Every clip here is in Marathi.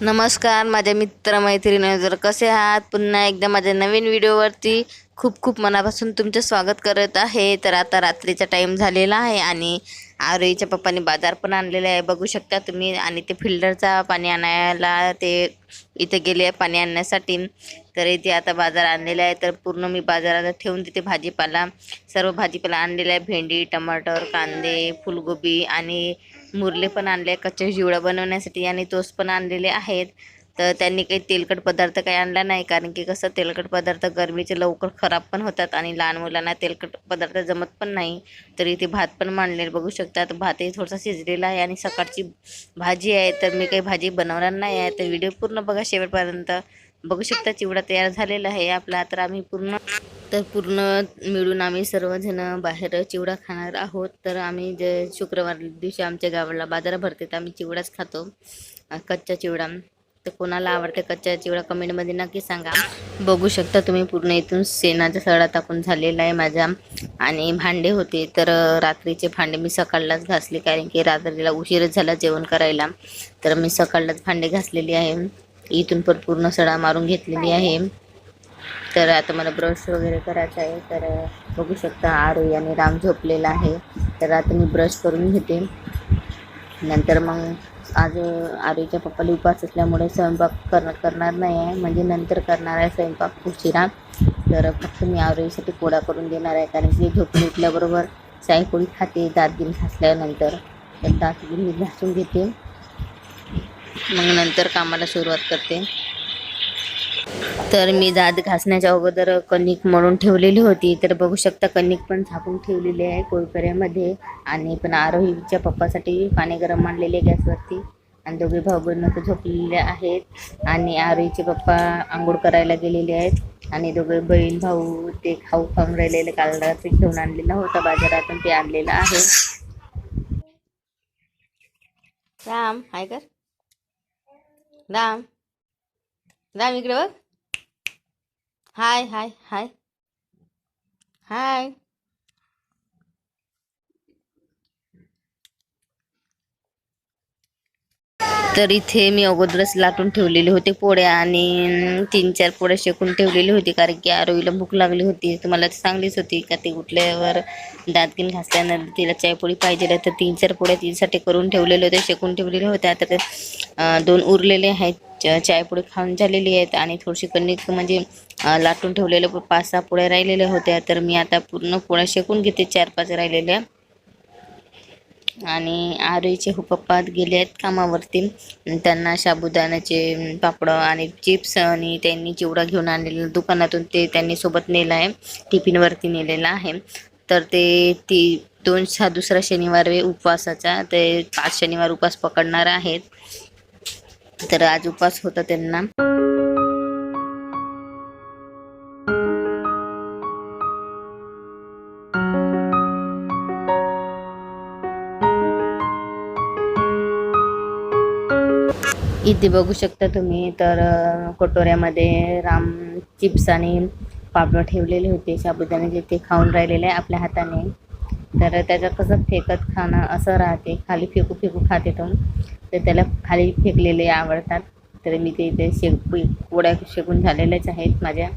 नमस्कार माझ्या मित्रमैत्रिणी. जर कसे आहात? पुन्हा एकदा माझ्या नवीन व्हिडिओवरती खूप खूप मनापासून तुमचं स्वागत करत आहे. तर आता रात्रीचा टाईम झालेला आहे आणि आरोईच्या पप्पाने बाजार पण आणलेला आहे. बघू शकता तुम्ही. आणि ते फिल्टरचा पाणी आणायला ते इथे गेले आहे पाणी आणण्यासाठी. तर इथे आता बाजार आणलेला आहे. तर पूर्ण मी बाजारात ठेवून तिथे भाजीपाला सर्व भाजीपाला आणलेला आहे. भेंडी टमाटर कांदे फुलगोबी आणि मुरले पण आणले कच्चे जिवडा बनवण्यासाठी आणि तोस पण आणलेले आहेत. तर त्यांनी काही तेलकट पदार्थ काही आणला नाही कारण की कसं तेलकट पदार्थ गरमीचे लवकर खराब पण होतात आणि लहान मुलांना तेलकट पदार्थ जमत पण नाही. तर इथे भात पण मांडलेले बघू शकतात. भातही थोडासा शिजलेला आहे आणि सकाळची भाजी आहे तर मी काही भाजी बनवणार नाही आहे. तर व्हिडिओ पूर्ण बघा शेवटपर्यंत. बघू शकता चिवडा तयार झालेला आहे आपला. तर आम्ही पूर्ण तर पूर्ण मिळून आम्ही सर्वजण बाहेर चिवडा खाणार आहोत. तर आम्ही जे शुक्रवार दिवशी आमच्या गावाला बाजार भरते तर आम्ही चिवडाच खातो. कच्चा चिवडा. तर कोणाला आवडते कच्चा चिवडा कमेंटमध्ये नक्की सांगा. बघू शकता तुम्ही पूर्ण इथून शेणाचा सडा टाकून झालेला आहे माझ्या आणि भांडे होते तर रात्रीचे भांडे मी सकाळलाच घासले कारण की रात्रीला उशीरच झाला जेवण करायला. तर मी सकाळलाच भांडे घासलेली आहे. इथून पण पूर्ण सडा मारून घेतलेली आहे. तर आता मला ब्रश वगैरे करायचा आहे. तर बघू शकता आरोही आणि राम झोपलेला आहे. तर आता मी ब्रश करून घेते. नंतर मग आज अं, आरोहीच्या पप्पाला उपास असल्यामुळे स्वयंपाक कर करणार नाही आहे. म्हणजे नंतर करणार आहे स्वयंपाक उशिरा. तर फक्त मी आरोहीसाठी पोळा करून देणार आहे. कारण की झोपून उठल्याबरोबर साई खाते दात घासल्यानंतर तर दात मी घासून घेते. मग नंतर कामाला सुरुवात करते. तर मी दात घासण्याच्या अगोदर कणिक मळून ठेवलेली होती. तर बघू शकता कणिक पण झाकून ठेवलेली आहे कोळकऱ्यामध्ये आणि पण आरोहीच्या पप्पासाठी पाणी गरम मांडलेले गॅसवरती. आणि दोघे भाऊ बहिण झोपलेले आहेत. आणि आरोहीचे पप्पा आंघोळ करायला गेलेले आहेत. आणि दोघे बहीण भाऊ ते खाऊ खाऊन राहिलेले काल रात्री घेऊन आणलेला होता बाजारातून ते आणलेलं आहे. राम हाय कर. राम राम इकडे बघ. हाय हाय हाय. हाय. तर इथे मी अगोदरच लाटून ठेवलेले होते पोळ्या आणि तीन चार पोळ्या शेकून ठेवलेली होती कारण की आरोईला भूक लागली होती. तुम्हाला चांगलीच सांगलीच होती का ती उठल्यावर दातगिन घासल्यानंतर तिला चायपोळी पाहिजे तर तीन चार पोळ्या तिच्यासाठी करून ठेवलेले होते शेकून ठेवलेले होते. आता दोन उरलेले आहेत. च- पुढे खाऊन झालेली आहेत आणि थोडीशी कणिक म्हणजे लाटून ठेवलेल्या पाच सहा पोळ्या राहिलेल्या होत्या. तर मी आता पूर्ण पोळ्या शेकून घेते चार पाच राहिलेल्या. आणि आरोईचे हुपप्पात गेले आहेत कामावरती. त्यांना साबुदाण्याचे पापड आणि चिप्स आणि त्यांनी चिवडा घेऊन आणलेला दुकानातून ते त्यांनी सोबत नेलं आहे. टिफिनवरती नेलेला आहे. तर ते ती दोन हा दुसरा शनिवार उपवासाचा. ते पाच शनिवार उपवास पकडणार आहेत. तर आज उपास होता त्यांना. इथे बघू शकता तुम्ही तर कटोऱ्यामध्ये राम चिप्स आणि पापड ठेवलेले होते. साबुदाण्याचे ते खाऊन राहिलेले आहे आपल्या हाताने. तर त्याचं कसं फेकत खाणं असं राहते. खाली फेकू फेकू खाते तो तर त्याला खाली फेकलेले आवडतात. तर मी ते इथे शेक पोळ्या शेकून झालेल्याच आहेत माझ्या.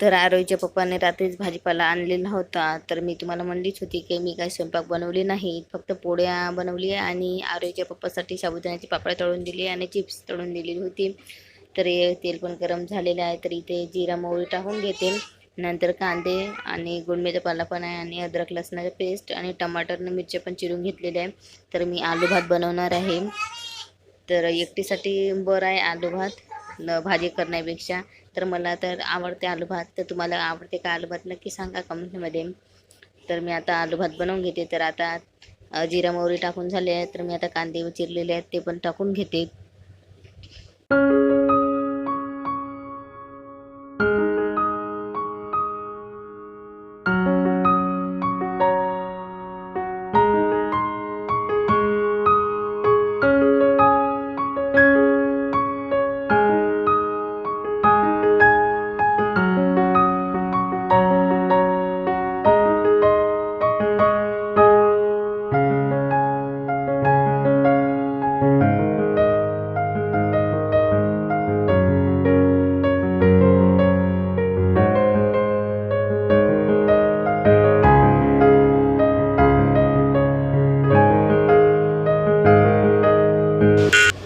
तर आरोहीच्या पप्पाने रात्रीच भाजीपाला आणलेला होता. तर मी तुम्हाला म्हणलीच होती की मी काही स्वयंपाक बनवली नाही. फक्त पोळ्या बनवली आणि आरोहीच्या पप्पासाठी साबुदाण्याची पापड्या तळून दिली आणि चिप्स तळून दिलेली होती. तर हे तेल पण गरम झालेलं आहे. तर इथे जिरा मोहरी टाकून घेते. नंतर कांदे आणि गुळमेचा पाला पण आहे आणि अद्रक लसणाचा पेस्ट आणि टमाटर आणि मिरच्या पण चिरून घेतलेले आहे. तर मी आलू भात बनवणार आहे. तर एकटीसाठी बरं आहे आलू भात भाजी करण्यापेक्षा. तर मला तर आवडते आलू भात. तर तुम्हाला आवडते का आलू भात नक्की सांगा कमेंटमध्ये. तर मी आता आलू भात बनवून घेते. तर आता जिरा मोहरी टाकून झाले तर मी आता कांदे चिरलेले आहेत. ते पण टाकून घेते.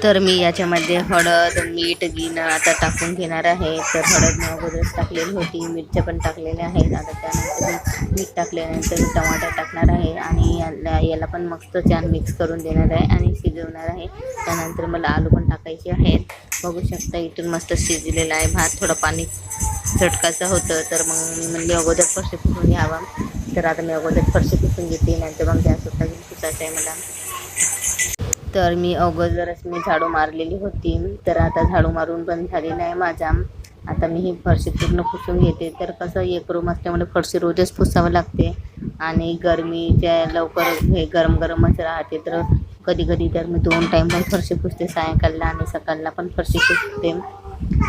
तर मी याच्यामध्ये हळद मीठ गिना आता टाकून घेणार आहे. तर हळद मी अगोदरच टाकलेली होती. मिरच्या पण टाकलेल्या आहेत. आता त्यानंतर मी मीठ टाकल्यानंतर मी टमाटर टाकणार आहे आणि याला याला पण मस्त छान मिक्स करून देणार आहे आणि शिजवणार आहे. त्यानंतर मला आलू पण टाकायचे आहेत. बघू शकता इथून मस्त शिजलेला आहे भात. थोडं पाणी झटकायचं होतं तर मग मी म्हणली अगोदर फरशी पुसून घ्यावा. तर आता मी अगोदर फरशी पुसून घेते नंतर मग गॅस होता पुसायचं आहे मला. तर मी अगोदरच मी झाडू मारलेली होती. तर आता झाडू मारून पण झालेला आहे माझा आता मी ही फरशी पूर्ण पुसून घेते. तर कसं एक रूम असल्यामुळे फरशी रोजच पुसावं लागते. आणि गरमीच्या लवकर हे गरम गरमच राहते तर कधी कधी तर मी दोन टाईम पण फरशी पुसते. सायंकाळला आणि सकाळला पण फरशी पुसते.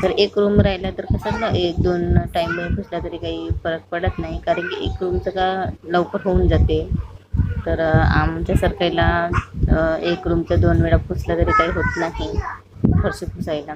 तर एक रूम राहिला तर कसं ना एक दोन टाईम पुसला तरी काही फरक पडत नाही. कारण की एक रूमचं का लवकर होऊन जाते. तर आमच्या सरकारीला एक रूमच्या दोन वेळा पुसलं तरी काही होत नाही. फरशी पुसायला.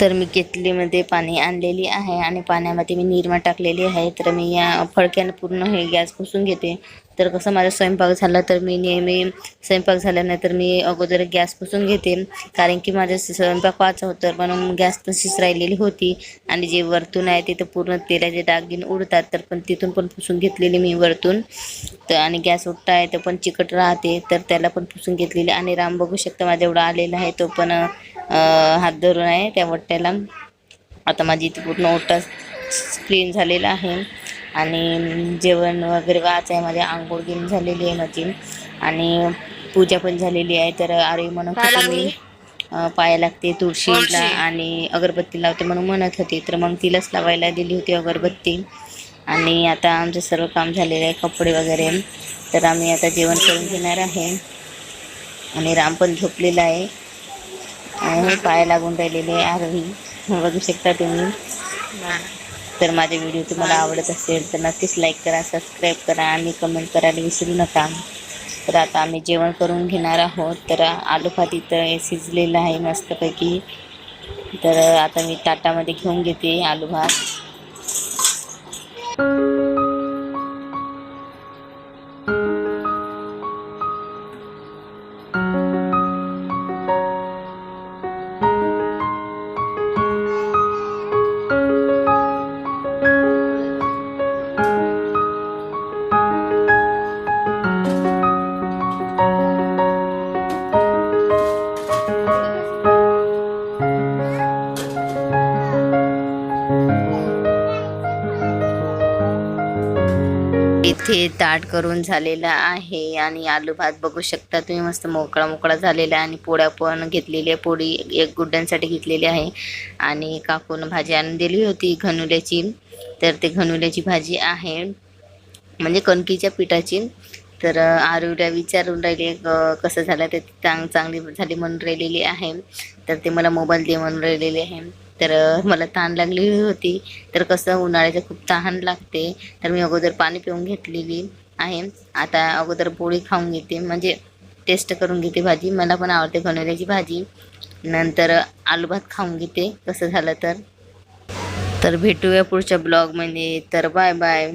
तर मी केतलीमध्ये पाणी आणलेली आहे आणि पाण्यामध्ये मी निरमा टाकलेली आहे. तर मी या फडक्यानं पूर्ण हे गॅस पुसून घेते. तर कसं माझा स्वयंपाक झाला तर मी नेहमी स्वयंपाक झाल्यानंतर मी अगोदर गॅस पुसून घेते. कारण की माझा स्वयंपाक व्हायचं होतं म्हणून गॅस तशीच राहिलेली होती. आणि जे वरतून आहे तिथं पूर्ण तेलाचे दागिन उडतात. तर पण तिथून पण पुसून घेतलेली मी वरतून. तर आणि गॅस उठता आहे तर पण चिकट राहते. तर त्याला पण पुसून घेतलेली. आणि राम बघू शकता माझा एवढा आलेला आहे तो पण हात धरून आहे त्या वट्ट्याला आता माझी इथे पूर्ण ओटा क्लीन झालेला आहे. आणि जेवण वगैरे वाच आहे माझी आंघोळ गिन झालेली आहे माझी. आणि पूजा पण झालेली आहे तर अरे म्हणत होते मी पाया लागते तुळशीला आणि अगरबत्ती लावते म्हणून म्हणत होती. तर मग तिलाच लावायला दिली होती अगरबत्ती. आणि आता आमचं सर्व काम झालेलं आहे कपडे वगैरे. तर आम्ही आता जेवण करून घेणार आहे. आणि राम पण झोपलेला आहे. आणि पाय लागून राहिलेले आरोही आरवी बघू शकता तुम्ही. तर माझे व्हिडिओ तुम्हाला आवडत असेल तर नक्कीच लाईक करा सबस्क्राईब करा आणि कमेंट करायला विसरू नका. तर आता आम्ही जेवण करून घेणार आहोत. तर आलू भात इथं शिजलेलं आहे मस्तपैकी. तर आता मी ताटामध्ये घेऊन घेते आलू भात. इथे ताट करून झालेला आहे आणि आलू भात बघू शकता तुम्ही मस्त मोकळा मोकळा झालेला आहे आणि पोळ्या पण घेतलेली आहे. पोळी एक गुड्ड्यांसाठी घेतलेली आहे. आणि काकून भाजी आणून दिली होती घनुल्याची. तर ते घनुल्याची भाजी आहे. म्हणजे कणकीच्या पिठाची. तर आरुला विचारून राहिले क- कसं झालं ते चांग चांगली झाली म्हणून राहिलेली आहे. तर ते मला मोबाईल दे म्हणून राहिलेले आहे. तर मला ताण लागलेली होती. तर कसं उन्हाळ्याचं खूप तहान लागते. तर मी अगोदर पाणी पिऊन घेतलेली आहे. आता अगोदर पोळी खाऊन घेते. म्हणजे टेस्ट करून घेते भाजी. मला पण आवडते बनवल्याची भाजी. नंतर आलू भात खाऊन घेते. कसं झालं तर? तर भेटूया पुढच्या ब्लॉगमध्ये. तर बाय बाय.